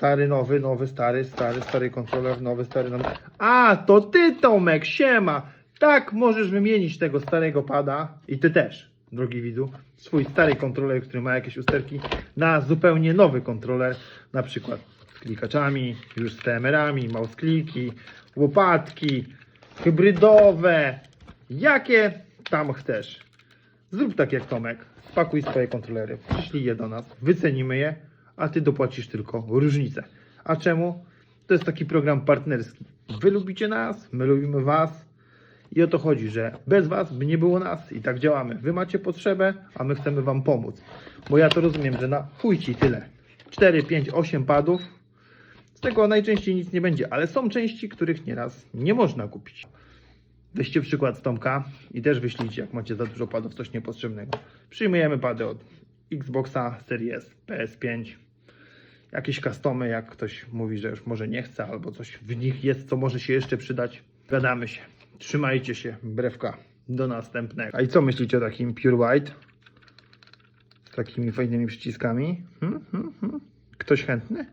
Stary, nowy, nowy, stary, stary, stary kontroler, nowy, stary, nowy. A, to ty Tomek, siema! Tak, możesz wymienić tego starego pada i ty też, drogi widzu, swój stary kontroler, który ma jakieś usterki, na zupełnie nowy kontroler, na przykład z klikaczami, już z TMR-ami, mouse kliki, łopatki, hybrydowe, jakie tam chcesz. Zrób tak jak Tomek, spakuj swoje kontrolery, przyszlij je do nas, wycenimy je, a ty dopłacisz tylko różnicę. A czemu? To jest taki program partnerski. Wy lubicie nas, my lubimy was i o to chodzi, że bez was by nie było nas i tak działamy. Wy macie potrzebę, a my chcemy wam pomóc. Bo ja to rozumiem, że na chuj ci tyle. 4, 5, 8 padów. Z tego najczęściej nic nie będzie, ale są części, których nieraz nie można kupić. Weźcie przykład z Tomka i też wyślijcie, jak macie za dużo padów, coś niepotrzebnego. Przyjmujemy pady od Xboxa Series PS5. Jakieś customy, jak ktoś mówi, że już może nie chce, albo coś w nich jest, co może się jeszcze przydać. Gadamy się. Trzymajcie się, brewka. Do następnego. A i co myślicie o takim Pure White? Z takimi fajnymi przyciskami? Hmm, hmm, hmm. Ktoś chętny?